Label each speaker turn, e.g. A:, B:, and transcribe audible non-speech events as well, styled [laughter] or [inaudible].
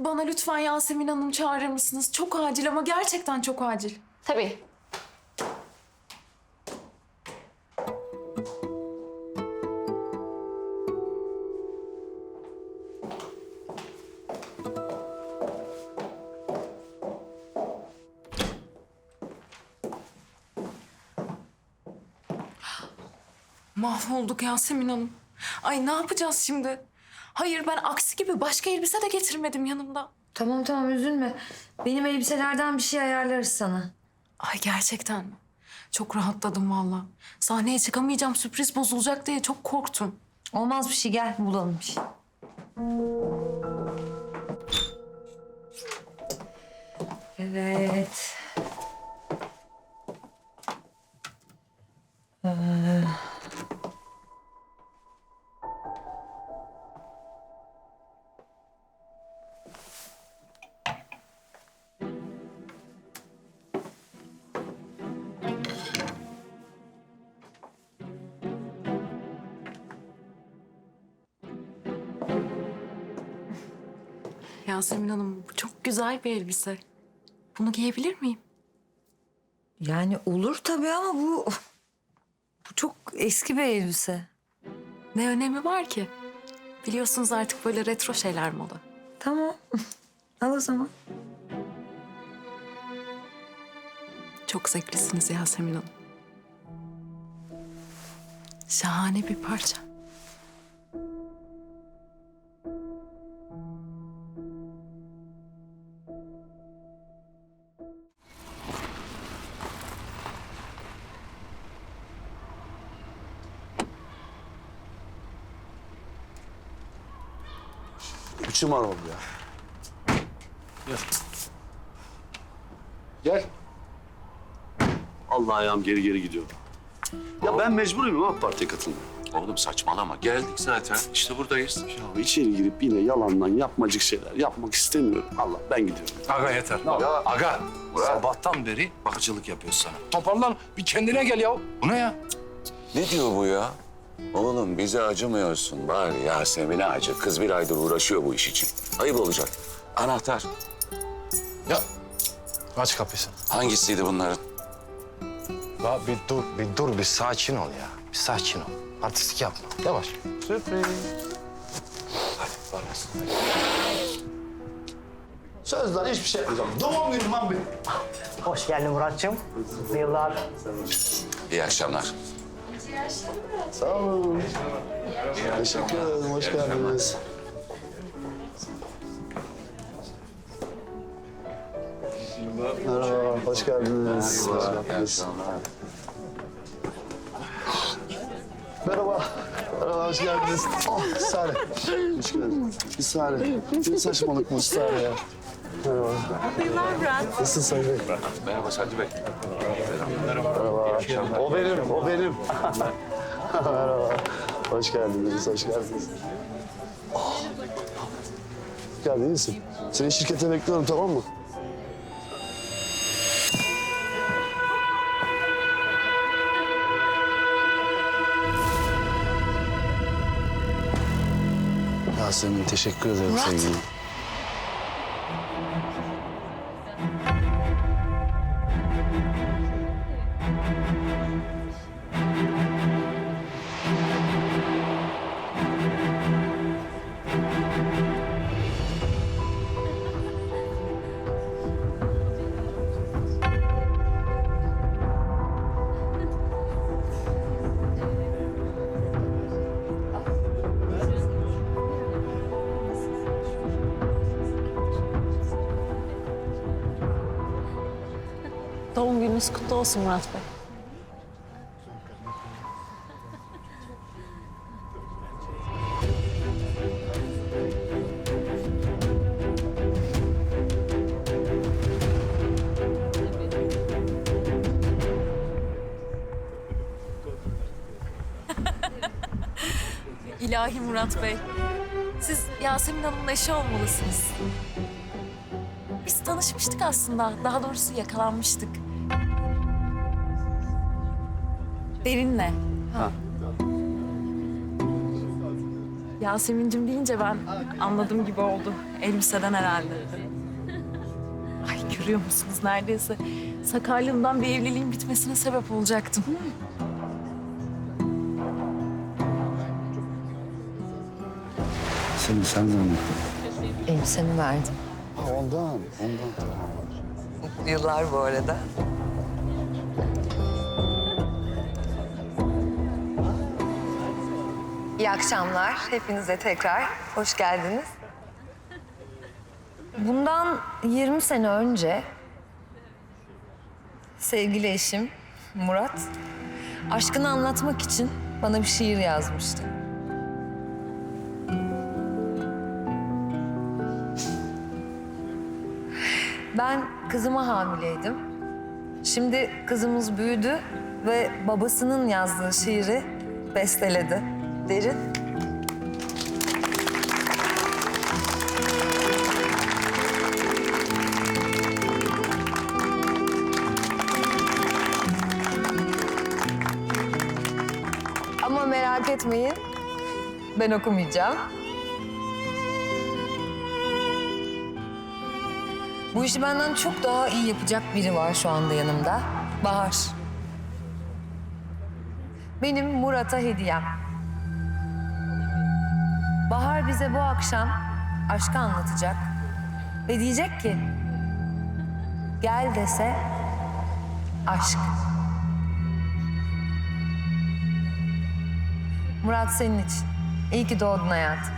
A: Bana lütfen Yasemin Hanım çağırır mısınız? Çok acil ama gerçekten çok acil.
B: Tabii.
A: Mahvolduk Yasemin Hanım. Ay ne yapacağız şimdi? Hayır ben aksi gibi başka elbise de getirmedim yanımda.
C: Tamam tamam üzülme. Benim elbiselerden bir şey ayarlarız sana.
A: Ay gerçekten mi? Çok rahatladım valla. Sahneye çıkamayacağım sürpriz bozulacak diye çok korktum.
C: Olmaz bir şey gel bulalım bir şey. Evet.
A: Yasemin Hanım bu çok güzel bir elbise. Bunu giyebilir miyim?
C: Yani olur tabii ama bu... Bu çok eski bir elbise.
A: Ne önemi var ki? Biliyorsunuz artık böyle retro şeyler moda.
C: Tamam. [laughs] Al o zaman.
A: Çok zevklisiniz Yasemin Hanım. Şahane bir parça.
D: Var oldu ya. Gel. Gel. Allah ayağım geri geri gidiyor. Ya ben mecburum AK Parti'ye katılmaya.
E: Oğlum saçmalama. Geldik zaten. İşte buradayız.
D: Ya içeri girip yine yalandan yapmacık şeyler yapmak istemiyorum. Allah ben gidiyorum.
F: Aga yeter.
D: Ya.
F: Aga sabahtan beri bakıcılık yapıyoruz sana. Toparlan bir kendine gel ya. Bu ne ya?
E: Ne diyor bu ya? Oğlum bize acımıyorsun. Var Yasemin'e acı. Kız bir aydır uğraşıyor bu iş için. Ayıp olacak. Anahtar.
F: Ya aç kapısını.
E: Hangisiydi bunların?
F: Ya bir dur, bir dur, bir sakin ol ya. Bir sakin ol. Artistlik yapma. Yavaş. Sürpriz. Hadi parasın.
D: Sözler hiçbir şey yapmayacağım. Doğum günüm lan benim.
G: Hoş geldin Muratçım. Yıllar.
E: İyi akşamlar.
D: Sağ olun. Teşekkür ederim. Hoş geldiniz. Merhaba, hoş geldiniz. Hoş geldiniz. Merhaba. Merhaba, hoş geldiniz. Oh, bir saniye. Hoş geldiniz. Bir saniye. Bir saçmalık bu, bir saniye ya. Merhaba. Nasılsın Sayın Bey?
E: Merhaba Sadri Bey.
D: Merhaba. O benim, o benim. [laughs] Merhaba. Hoş geldiniz, hoş geldiniz. Oh. Hoş geldin, iyi misin? Seni şirkete bekliyorum, tamam mı? Yasemin, teşekkür ederim
A: Murat.
D: sevgilim.
A: Doğum gününüz kutlu olsun Murat Bey. İlahi Murat Bey. Siz Yasemin Hanım'ın eşi olmalısınız. Biz tanışmıştık aslında. Daha doğrusu yakalanmıştık. Derinle. Yasemin'cim deyince ben anladığım gibi oldu. Elbiseden herhalde. Ay görüyor musunuz neredeyse sakarlığımdan bir evliliğin bitmesine sebep olacaktım.
D: Seni sen zannettin.
C: Elbisemi verdim.
D: Ha, ondan, ondan.
C: Mutlu yıllar bu arada. İyi akşamlar. Hepinize tekrar hoş geldiniz. Bundan 20 sene önce sevgili eşim Murat aşkını anlatmak için bana bir şiir yazmıştı. Ben kızıma hamileydim. Şimdi kızımız büyüdü ve babasının yazdığı şiiri besteledi. Derin. Ama merak etmeyin. Ben okumayacağım. Bu işi benden çok daha iyi yapacak biri var şu anda yanımda. Bahar. Benim Murat'a hediyem. Bahar bize bu akşam aşkı anlatacak. Ve diyecek ki... Gel dese aşk. Murat senin için. İyi ki doğdun hayatım.